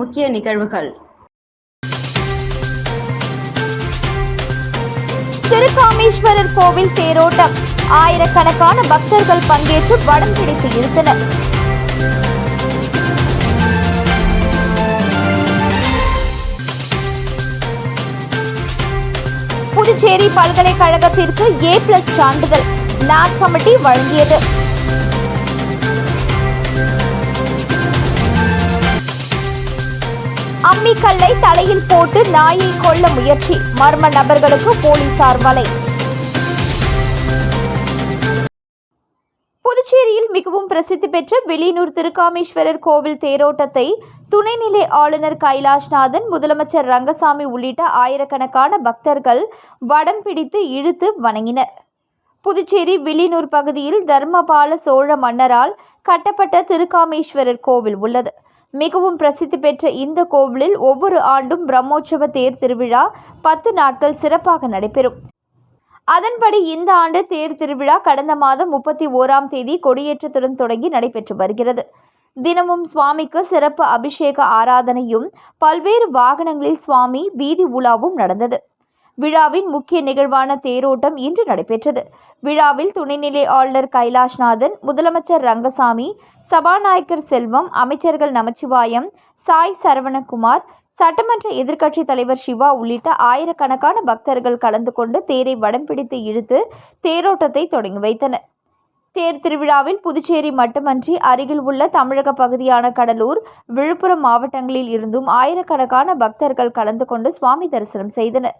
முக்கிய நிகழ்வுகள். திருக்காமேஸ்வரர் கோவில் தேரோட்டம். ஆயிரக்கணக்கான பக்தர்கள் பங்கேற்று வடம் பிடித்து இருந்தனர். புதுச்சேரி பல்கலைக்கழகத்திற்கு ஏ பிளஸ் சான்றிதழ் நாட் கமிட்டி வழங்கியது. அம்மிக்கல்லை தலையில் போட்டு நாயை கொல்ல முயற்சி. மர்ம நபர்களுக்கு போலீசார் வலை. புதுச்சேரியில் மிகவும் பிரசித்தி பெற்ற வெளியூர் திருக்காமேஸ்வரர் கோவில் தேரோட்டத்தை துணைநிலை ஆளுநர் கைலாஷ்நாதன் முதலமைச்சர் ரங்கசாமி உள்ளிட்ட ஆயிரக்கணக்கான பக்தர்கள் வடம் பிடித்து இழுத்து வணங்கினர். புதுச்சேரி வில்லியனூர் பகுதியில் தர்மபால சோழ மன்னரால் கட்டப்பட்ட திருக்காமேஸ்வரர் கோவில் உள்ளது. மிகவும் பிரசித்தி பெற்ற இந்த கோவிலில் ஒவ்வொரு ஆண்டும் பிரம்மோற்சவ தேர் திருவிழா பத்து நாட்கள் சிறப்பாக நடைபெறும். அதன்படி இந்த ஆண்டு தேர் திருவிழா கடந்த மாதம் முப்பத்தி ஓராம் தேதி கொடியேற்றத்துடன் தொடங்கி நடைபெற்று வருகிறது. தினமும் சுவாமிக்கு சிறப்பு அபிஷேக ஆராதனையும் பல்வேறு வாகனங்களில் சுவாமி வீதி உலாவும் நடந்தது. விழாவின் முக்கிய நிகழ்வான தேரோட்டம் இன்று நடைபெற்றது. விழாவில் துணைநிலை ஆளுநர் கைலாஷ்நாதன் முதலமைச்சர் ரங்கசாமி சபாநாயகர் செல்வம் அமைச்சர்கள் நமச்சிவாயம் சாய் சரவணகுமார் சட்டமன்ற எதிர்க்கட்சித் தலைவர் சிவா உள்ளிட்ட ஆயிரக்கணக்கான பக்தர்கள் கலந்து கொண்டு தேரை வடம் பிடித்து இழுத்து தேரோட்டத்தை தொடங்கி வைத்தனர். தேர் திருவிழாவில் புதுச்சேரி மட்டுமன்றி அருகில் உள்ள தமிழக பகுதியான கடலூர் விழுப்புரம் மாவட்டங்களில் இருந்தும் ஆயிரக்கணக்கான பக்தர்கள் கலந்து கொண்டு சுவாமி தரிசனம் செய்தனர்.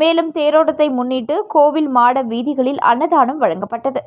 மேலும் தேரோட்டத்தை முன்னிட்டு கோவில் மாட வீதிகளில் அன்னதானம் வழங்கப்பட்டது.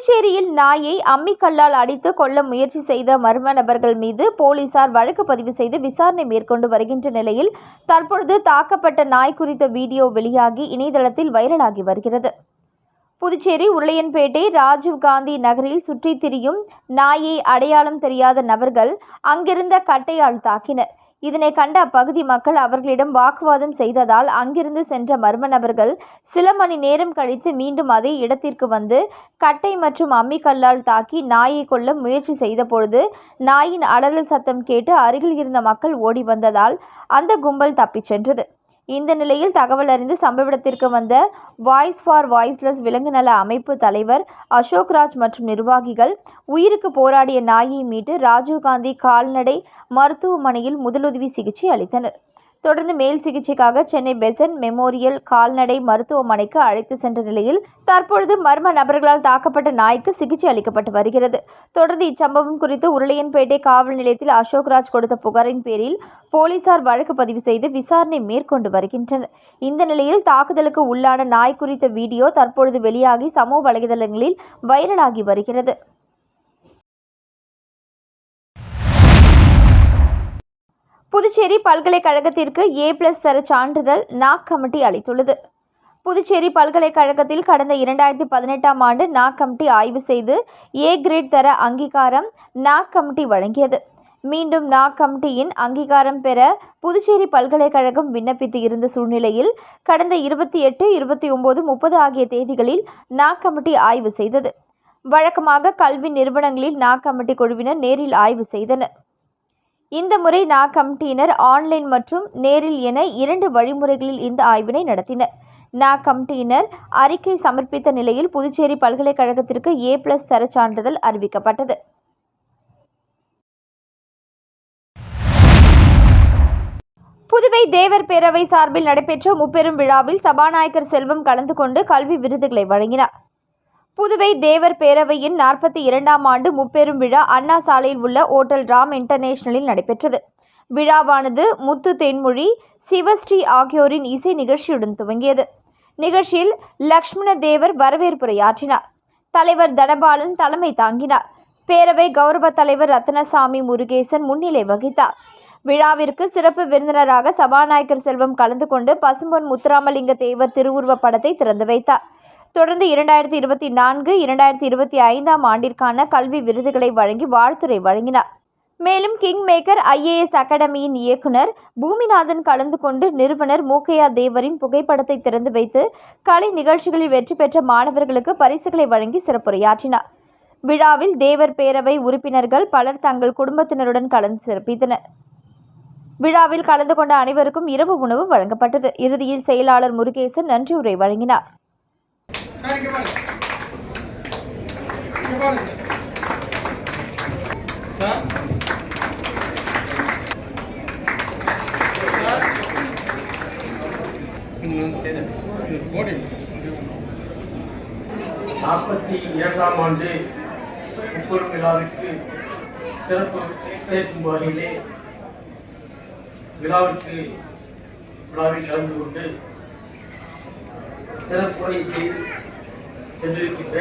புதுச்சேரியில் நாயை அம்மிக்கல்லால் அடித்து கொல்ல முயற்சி செய்த மர்ம நபர்கள் மீது போலீசார் வழக்கு பதிவு செய்து விசாரணை மேற்கொண்டு வருகின்ற நிலையில் தற்பொழுது தாக்கப்பட்ட நாய் குறித்த வீடியோ வெளியாகி இணையதளத்தில் வைரலாகி வருகிறது. புதுச்சேரி உருளையன்பேட்டை ராஜீவ் காந்தி நகரில் சுற்றித் திரியும் நாயை அடையாளம் தெரியாத நபர்கள் அங்கிருந்த கட்டையால் தாக்கினர். இதனை கண்ட அப்பகுதி மக்கள் அவர்களிடம் வாக்குவாதம் செய்ததால் அங்கிருந்து சென்ற மர்ம நபர்கள் சில மணி நேரம் கழித்து மீண்டும் அதே இடத்திற்கு வந்து கட்டை மற்றும் அம்மிக்கல்லால் தாக்கி நாயை கொல்ல முயற்சி செய்தபொழுது நாயின் அலறல் சத்தம் கேட்டு அருகில் இருந்த மக்கள் ஓடி வந்ததால் அந்த கும்பல் தப்பிச் சென்றது. இந்த நிலையில் தகவல் அறிந்து சம்பவ இடத்திற்கு வந்த வாய்ஸ் ஃபார் வாய்ஸ்லெஸ் விலங்கு நல அமைப்பு தலைவர் அசோக்ராஜ் மற்றும் நிர்வாகிகள் உயிருக்கு போராடிய நாயை மீட்டு ராஜீவ்காந்தி கால்நடை மருத்துவமனையில் முதலுதவி சிகிச்சை அளித்தனர். தொடர்ந்து மேல் சிகிச்சைக்காக சென்னை பெசன் மெமோரியல் கால்நடை மருத்துவமனைக்கு அழைத்து சென்ற நிலையில் தற்பொழுது மர்ம நபர்களால் தாக்கப்பட்ட நாய்க்கு சிகிச்சை அளிக்கப்பட்டு வருகிறது. தொடர்ந்து இச்சம்பவம் குறித்து உருளையன்பேட்டை காவல் நிலையத்தில் அசோக்ராஜ் கொடுத்த புகாரின் பேரில் போலீசார் வழக்கு பதிவு செய்து விசாரணை மேற்கொண்டு வருகின்றனர். இந்த நிலையில் தாக்குதலுக்கு உள்ளான நாய் குறித்த வீடியோ தற்பொழுது வெளியாகி சமூக வலைதளங்களில் வைரலாகி வருகிறது. புதுச்சேரி பல்கலைக்கழகத்திற்கு ஏ பிளஸ் தர சான்றிதழ் நாக் கமிட்டி அளித்துள்ளது. புதுச்சேரி பல்கலைக்கழகத்தில் கடந்த இரண்டாயிரத்தி பதினெட்டாம் ஆண்டு நாக் கமிட்டி ஆய்வு செய்து ஏ கிரேட் தர அங்கீகாரம் நாக் கமிட்டி வழங்கியது. மீண்டும் நாக் கமிட்டியின் அங்கீகாரம் பெற புதுச்சேரி பல்கலைக்கழகம் விண்ணப்பித்து இருந்த சூழ்நிலையில் கடந்த இருபத்தி எட்டு இருபத்தி ஒம்பது முப்பது ஆகிய தேதிகளில் நாக் கமிட்டி ஆய்வு செய்தது. வழக்கமாக கல்வி நிறுவனங்களில் நாக் கமிட்டி குழுவினர் நேரில் ஆய்வு செய்தனர். இந்த முறை நா கமிட்டியினர் ஆன்லைன் மற்றும் நேரில் என இரண்டு வழிமுறைகளில் இந்த ஆய்வினை நடத்தினர். நா கமிட்டியினர் அறிக்கை சமர்ப்பித்த நிலையில் புதுச்சேரி பல்கலைக்கழகத்திற்கு ஏ பிளஸ் தரச் சான்றிதழ் அறிவிக்கப்பட்டது. புதுவை தேவர் பேரவை சார்பில் நடைபெற்ற முப்பெரும் விழாவில் சபாநாயகர் செல்வம் கலந்து கொண்டு கல்வி விருதுகளை வழங்கினார். புதுவை தேவர் பேரவையின் நாற்பத்தி இரண்டாம் ஆண்டு முப்பெரும் விழா அண்ணா சாலையில் உள்ள ஓட்டல் ராம் இன்டர்நேஷனலில் நடைபெற்றது. விழாவானது முத்து தென்மொழி சிவஸ்ரீ ஆகியோரின் இசை நிகழ்ச்சியுடன் துவங்கியது. நிகழ்ச்சியில் லக்ஷ்மண தேவர் வரவேற்புரையாற்றினார். தலைவர் தனபாலன் தலைமை தாங்கினார். பேரவை கௌரவ தலைவர் ரத்னசாமி முருகேசன் முன்னிலை வகித்தார். விழாவிற்கு சிறப்பு விருந்தினராக சபாநாயகர் செல்வம் கலந்து கொண்டு பசும்பொன் முத்துராமலிங்க தேவர் திருவுருவப் படத்தை திறந்து வைத்தார். தொடர்ந்து இரண்டாயிரத்தி இருபத்தி நான்கு இரண்டாயிரத்தி இருபத்தி ஐந்தாம் ஆண்டிற்கான கல்வி விருதுகளை வழங்கி வாழ்த்துரை வழங்கினார். மேலும் கிங் மேக்கர் ஐஏஎஸ் அகாடமியின் இயக்குனர் பூமிநாதன் கலந்து கொண்டு நிறுவனர் மூக்கையா தேவரின் புகைப்படத்தை திறந்து வைத்து கலை நிகழ்ச்சிகளில் வெற்றி பெற்ற மாணவர்களுக்கு பரிசுகளை வழங்கி சிறப்புரையாற்றினார். விழாவில் தேவர் பேரவை உறுப்பினர்கள் பலர் தங்கள் குடும்பத்தினருடன் கலந்து சிறப்பித்தனர். விழாவில் கலந்து கொண்ட அனைவருக்கும் இரவு உணவு வழங்கப்பட்டது. இறுதியில் செயலாளர் முருகேசன் நன்றி உரை வழங்கினார். நாற்பத்தி ஏழாம் ஆண்டு முப்பெரும் விழாவிற்கு சிறப்பு சேர்க்கும் வகையிலே விழாவிற்கு விழாவில் கலந்து கொண்டு சிறப்புரை செய்து சென்றிருக்கின்ற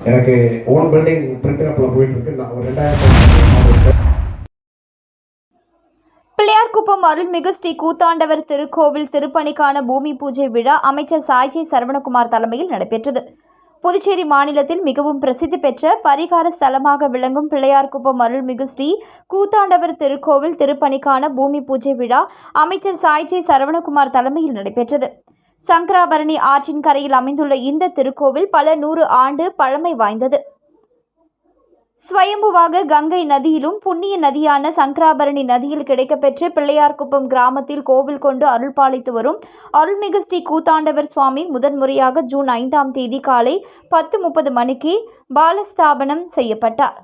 எனக்கு ஓன் பில்டிங் பிரிண்ட் அப்பில் போயிட்டு இருக்கு நான் ஒரு ரெண்டாயிரத்தி பிள்ளையார்குப்பம் அருள்மிகு ஸ்ரீ கூத்தாண்டவர் திருக்கோவில் திருப்பணிக்கான பூமி பூஜை விழா அமைச்சர் சாய்ஜி சரவணகுமார் தலைமையில் நடைபெற்றது. புதுச்சேரி மாநிலத்தில் மிகவும் பிரசித்தி பெற்ற பரிகார ஸ்தலமாக விளங்கும் பிள்ளையார்குப்பம் அருள்மிகு ஸ்ரீ கூத்தாண்டவர் திருக்கோவில் திருப்பணிக்கான பூமி பூஜை விழா அமைச்சர் சாய்ஜி சரவணகுமார் தலைமையில் நடைபெற்றது. சங்கராபரணி ஆற்றின் கரையில் அமைந்துள்ள இந்த திருக்கோவில் பல நூறு ஆண்டு பழமை வாய்ந்தது. ஸ்வயம்புவாக கங்கை நதியிலும் புண்ணிய நதியான சங்கராபரணி நதியில் கிடைக்கப்பெற்ற பிள்ளையார்குப்பம் கிராமத்தில் கோவில் கொண்டு அருள்பாலித்து வரும் அருள்மிகு ஸ்ரீ கூத்தாண்டவர் சுவாமி முதன்முறையாக ஜூன் ஐந்தாம் தேதி காலை பத்து முப்பது மணிக்கு பாலஸ்தாபனம் செய்யப்பட்டார்.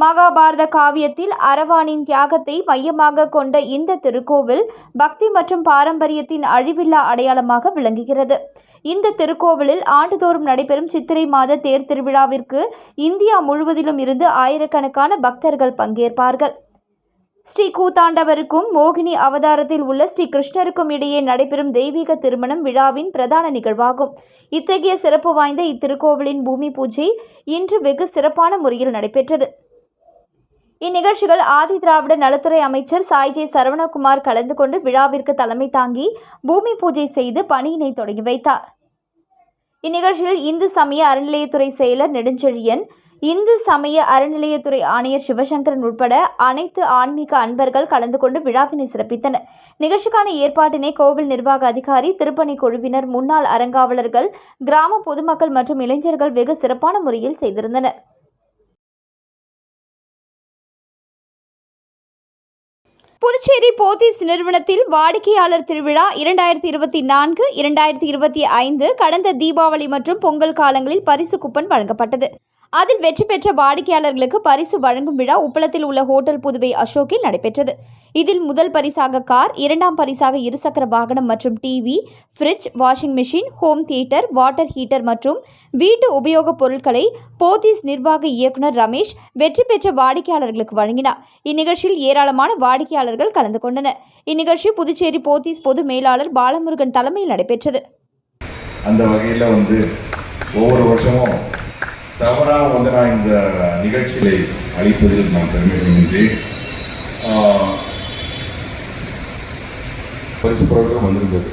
மகாபாரத காவியத்தில் அரவானின் தியாகத்தை மையமாக கொண்ட இந்த திருக்கோவில் பக்தி மற்றும் பாரம்பரியத்தின் அழிவில்லா அடையாளமாக விளங்குகிறது. இந்த திருக்கோவிலில் ஆண்டுதோறும் நடைபெறும் சித்திரை மாத தேர் திருவிழாவிற்கு இந்தியா முழுவதிலும் இருந்து ஆயிரக்கணக்கான பக்தர்கள் பங்கேற்பார்கள். ஸ்ரீ கூத்தாண்டவருக்கும் மோகினி அவதாரத்தில் உள்ள ஸ்ரீ கிருஷ்ணருக்கும் இடையே நடைபெறும் தெய்வீக திருமணம் விழாவின் பிரதான நிகழ்வாகும். இத்தகைய சிறப்பு வாய்ந்த இத்திருக்கோவிலின் பூமி பூஜை இன்று வெகு சிறப்பான முறையில் நடைபெற்றது. இந்நிகழ்ச்சிகள் ஆதி திராவிட நலத்துறை அமைச்சர் சாய்ஜே சரவணகுமார் கலந்து கொண்டு விழாவிற்கு தலைமை தாங்கி பூமி பூஜை செய்து பணியினை தொடங்கி வைத்தார். இந்நிகழ்ச்சியில் இந்து சமய அறநிலையத்துறை செயலர் நெடுஞ்செழியன் இந்து சமய அறநிலையத்துறை ஆணையர் சிவசங்கரன் உட்பட அனைத்து ஆன்மீக அன்பர்கள் கலந்து கொண்டு விழாவினை சிறப்பித்தனர். நிகழ்ச்சிக்கான ஏற்பாட்டினை கோவில் நிர்வாக அதிகாரி திருப்பணி குழுவினர் முன்னாள் அறங்காவலர்கள் கிராம பொதுமக்கள் மற்றும் இளைஞர்கள் வெகு சிறப்பான முறையில் செய்திருந்தனர். புதுச்சேரி போத்தீஸ் நிறுவனத்தில் வாடிக்கையாளர் திருவிழா இரண்டாயிரத்தி இருபத்தி நான்கு இரண்டாயிரத்தி இருபத்தி ஐந்து கடந்த தீபாவளி மற்றும் பொங்கல் காலங்களில் பரிசு கூப்பன் வழங்கப்பட்டது. அதில் வெற்றி பெற்ற வாடிக்கையாளர்களுக்கு பரிசு வழங்கும் விழா உப்பளத்தில் உள்ள ஹோட்டல் புதுவை அசோக்கில் நடைபெற்றது. இதில் முதல் பரிசாக கார் இரண்டாம் பரிசாக இருசக்கர வாகனம் மற்றும் TV fridge washing machine home theatre water heater மற்றும் வீட்டு உபயோகப் பொருட்களை போத்தீஸ் நிர்வாக இயக்குனர் ரமேஷ் வெற்றி பெற்ற வாடிக்கையாளர்களுக்கு வழங்கினார். இந்நிகழ்ச்சியில் ஏராளமான வாடிக்கையாளர்கள் கலந்து கொண்டனர். இந்நிகழ்ச்சி புதுச்சேரி போத்தீஸ் பொது மேலாளர் பாலமுருகன் தலைமையில் நடைபெற்றது. அந்த வகையில் வந்து ஒவ்வொரு வருஷமும் தவறாக வந்து நான் இந்த நிகழ்ச்சிகளை அளிப்பதில் நான் பெருமை கொள்கின்றேன். பரிசு பொருட்கள் வந்திருந்தது.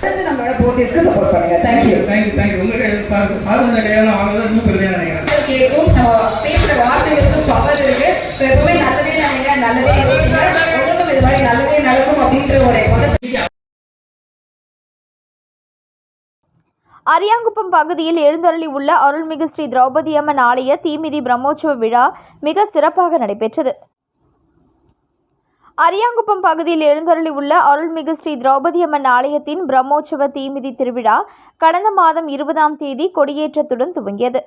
தொடர்ந்து நம்மளோட போத்தீஸ்க்கு சப்போர்ட் பண்ணுங்க. Thank you thank you thank you உங்க கை- சார் சார் இந்த கையால் வாங்குறது இன்னும் பெருமையாக நினைக்கிறேன். கேட்கும் நம்ம பேசுற வார்த்தைகளுக்கு பவர் இருக்கு. ஸோ எப்பவுமே நல்லதே நினைங்க நல்லதே யோசிங்க. உங்களுக்கும் இது மாதிரி நல்லதே நடக்கும் அப்படின்ற ஒரு அரியாங்குப்பம் பகுதியில் எழுந்தருளி உள்ள அருள்மிகு ஸ்ரீ திரௌபதி அம்மன் ஆலய தீமிதி பிரம்மோற்சவ விழா மிக சிறப்பாக நடைபெற்றது. அரியாங்குப்பம் பகுதியில் எழுந்தருளி உள்ள அருள்மிகு ஸ்ரீ திரௌபதி அம்மன் ஆலயத்தின் பிரம்மோற்சவ தீமிதி திருவிழா கடந்த மாதம் இருபதாம் தேதி கொடியேற்றத்துடன் துவங்கியது.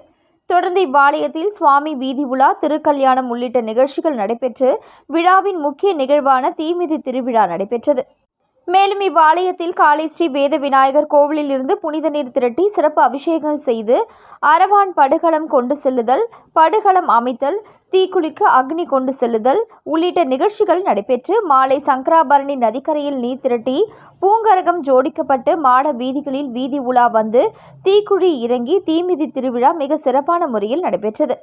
தொடர்ந்து இவ்வாலயத்தில் சுவாமி வீதி உலா திருக்கல்யாணம் உள்ளிட்ட நிகழ்ச்சிகள் நடைபெற்று விழாவின் முக்கிய நிகழ்வான தீமிதி திருவிழா நடைபெற்றது. மேலும் இவ்வாலயத்தில் காலை ஸ்ரீ வேத விநாயகர் கோவிலில் இருந்து புனித நீர் திரட்டி சிறப்பு அபிஷேகம் செய்து அரவான் படுகளம் கொண்டு செல்லுதல் படுகளம் அமைத்தல் தீக்குளிக்கு அக்னி கொண்டு செல்லுதல் உள்ளிட்ட நிகழ்ச்சிகள் நடைபெற்று மாலை சங்கராபரணி நதிக்கரையில் நீர் திரட்டி பூங்கரகம் ஜோடிக்கப்பட்டு மாட வீதிகளில் வீதி உலா வந்து தீக்குழி இறங்கி தீமிதி திருவிழா மிக சிறப்பான முறையில் நடைபெற்றது.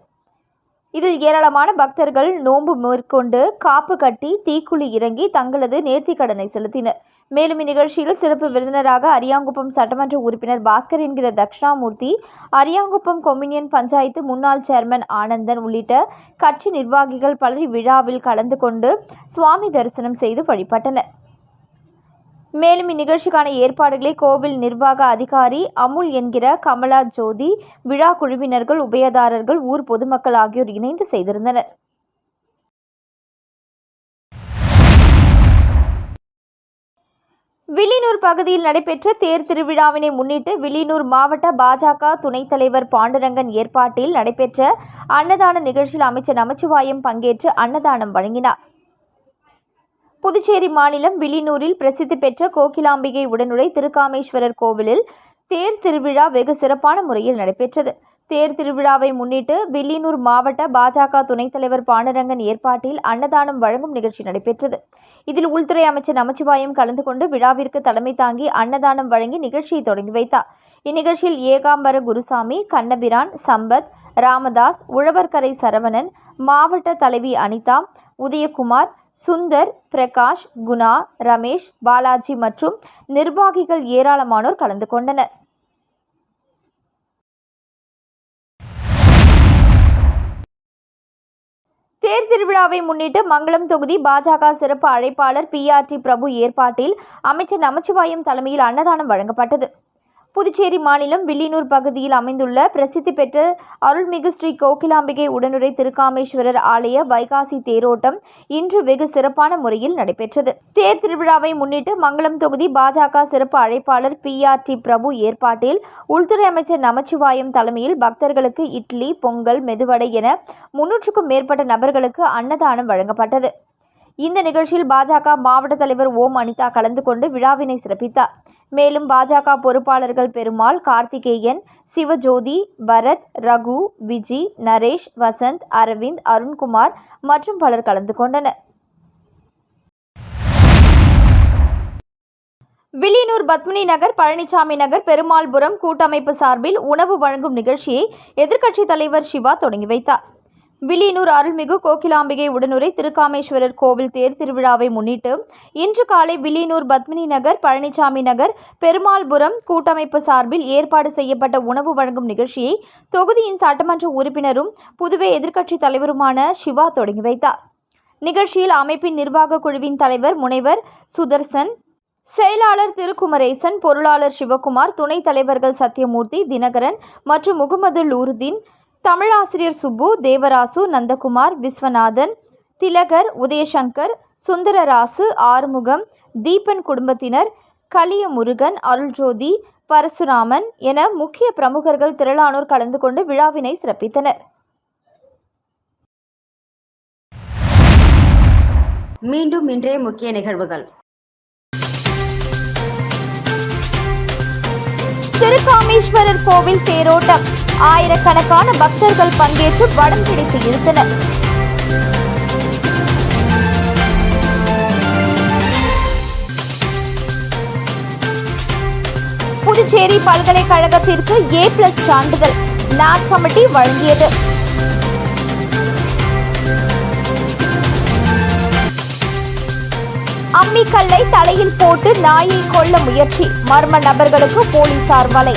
இதில் ஏராளமான பக்தர்கள் நோன்பு மேற்கொண்டு காப்பு கட்டி தீக்குழி இறங்கி தங்களது நேர்த்தி கடனை செலுத்தினர். மேலும் இந்நிகழ்ச்சியில் சிறப்பு விருந்தினராக அரியாங்குப்பம் சட்டமன்ற உறுப்பினர் பாஸ்கர் என்கிற தட்சிணாமூர்த்தி அரியாங்குப்பம் கொம்யூனியன் பஞ்சாயத்து முன்னாள் சேர்மன் ஆனந்தன் உள்ளிட்ட கட்சி நிர்வாகிகள் பலர் விழாவில் கலந்து கொண்டு சுவாமி தரிசனம் செய்து வழிபட்டனர். மேலும் இந்நிகழ்ச்சிக்கான ஏற்பாடுகளை கோவில் நிர்வாக அதிகாரி அமுல் என்கிற கமலா ஜோதி விழா குழுவினர்கள் உபயதாரர்கள் ஊர் பொதுமக்கள் ஆகியோர் இணைந்து செய்திருந்தனர். வில்லியனூர் பகுதியில் நடைபெற்ற தேர் திருவிழாவினை முன்னிட்டு வில்லியனூர் மாவட்ட பாஜக துணைத் தலைவர் பாண்டுரங்கன் ஏற்பாட்டில் நடைபெற்ற அன்னதான நிகழ்ச்சியில் அமைச்சர் நமச்சிவாயம் பங்கேற்று அன்னதானம் வழங்கினார். புதுச்சேரி மாநிலம் வில்லியனூரில் பிரசித்தி பெற்ற கோகிலாம்பிகை உடனுடை திருக்காமேஸ்வரர் கோவிலில் தேர் திருவிழா வெகு சிறப்பான முறையில் நடைபெற்றது. தேர் திருவிழாவை முன்னிட்டு வில்லியனூர் மாவட்ட பாஜக துணைத் தலைவர் பாண்டுரங்கன் ஏற்பாட்டில் அன்னதானம் வழங்கும் நிகழ்ச்சி நடைபெற்றது. இதில் உள்துறை அமைச்சர் நமச்சிவாயம் கலந்து கொண்டு விழாவிற்கு தலைமை தாங்கி அன்னதானம் வழங்கி நிகழ்ச்சியை தொடங்கி வைத்தார். இந்நிகழ்ச்சியில் ஏகாம்பர குருசாமி கண்ணபிரான் சம்பத் ராமதாஸ் உழவர்கரை சரவணன் மாவட்ட தலைவி அனிதா உதயகுமார் சுந்தர் பிரகாஷ் குணா ரமேஷ் பாலாஜி மற்றும் நிர்வாகிகள் ஏராளமானோர் கலந்து கொண்டனர். தேர் திருவிழாவை முன்னிட்டு மங்களம் தொகுதி பாஜக சிறப்பு அழைப்பாளர் பிஆர்டி பிரபு ஏற்பாட்டில் அமைச்சர் நமச்சிவாயம் தலைமையில் அன்னதானம் வழங்கப்பட்டது. புதுச்சேரி மாநிலம் வில்லியனூர் பகுதியில் அமைந்துள்ள பிரசித்தி பெற்ற அருள்மிகு ஸ்ரீ கோகிலாம்பிகை உடனுரை திருக்காமேஸ்வரர் ஆலய வைகாசி தேரோட்டம் இன்று வெகு சிறப்பான முறையில் நடைபெற்றது. தேர் திருவிழாவை முன்னிட்டு மங்களம் தொகுதி பாஜக சிறப்பு அழைப்பாளர் பிஆர்டி பிரபு ஏற்பாட்டில் உள்துறை அமைச்சர் நமச்சிவாயம் தலைமையில் பக்தர்களுக்கு இட்லி பொங்கல் மெதுவடை என முன்னூற்றுக்கும் மேற்பட்ட நபர்களுக்கு அன்னதானம் வழங்கப்பட்டது. இந்த நிகழ்ச்சியில் பாஜக மாவட்ட தலைவர் ஓம் அனிதா கலந்து கொண்டு விழாவினை சிறப்பித்தார். மேலும் பாஜக பொறுப்பாளர்கள் பெருமாள் கார்த்திகேயன் சிவஜோதி பரத் ரகு விஜி நரேஷ் வசந்த் அரவிந்த் அருண்குமார் மற்றும் பலர் கலந்து கொண்டனர். வில்லியனூர் பத்மினி நகர் பழனிசாமி நகர் பெருமாள்புரம் கூட்டமைப்பு சார்பில் உணவு வழங்கும் நிகழ்ச்சியை எதிர்க்கட்சித் தலைவர் சிவா தொடங்கி வைத்தார். வில்லியனூர் அருள்மிகு கோகிலாம்பிகை உடனுரை திருக்காமேஸ்வரர் கோவில் தேர் திருவிழாவை முன்னிட்டு இன்று காலை வில்லியனூர் பத்மினி நகர் பழனிசாமி நகர் பெருமாள்புரம் கூட்டமைப்பு சார்பில் ஏற்பாடு செய்யப்பட்ட உணவு வழங்கும் நிகழ்ச்சியை தொகுதியின் சட்டமன்ற உறுப்பினரும் புதுவை எதிர்க்கட்சித் தலைவருமான சிவா தொடங்கி வைத்தார். நிகழ்ச்சியில் அமைப்பின் நிர்வாக குழுவின் தலைவர் முனைவர் சுதர்சன் செயலாளர் திருக்குமரேசன் பொருளாளர் சிவகுமார் துணைத் தலைவர்கள் சத்யமூர்த்தி தினகரன் மற்றும் முகமது லூருதீன் தமிழாசிரியர் சுப்பு தேவராசு நந்தகுமார் விஸ்வநாதன் திலகர் உதயசங்கர் சுந்தரராசு ஆறுமுகம் தீபன் குடும்பத்தினர் கலிய முருகன் அருள்ஜோதி பரசுராமன் என முக்கிய பிரமுகர்கள் திரளானோர் கலந்து கொண்டு விழாவினை சிறப்பித்தனர். மீண்டும் இன்றைய முக்கிய நிகழ்வுகள். திருக்காமேஸ்வரர் கோவில் தேரோட்டம். ஆயிரக்கணக்கான பக்தர்கள் பங்கேற்று வடம் பிடித்து இழுத்தனர் புதுச்சேரி பல்கலைக்கழகத்திற்கு ஏ பிளஸ் சான்றிதழ் நாக் கமிட்டி வழங்கியது. அம்மிக்கல்லை தலையில் போட்டு நாயை கொல்ல முயற்சி மர்ம நபர்களுக்கு போலீசார் வலை.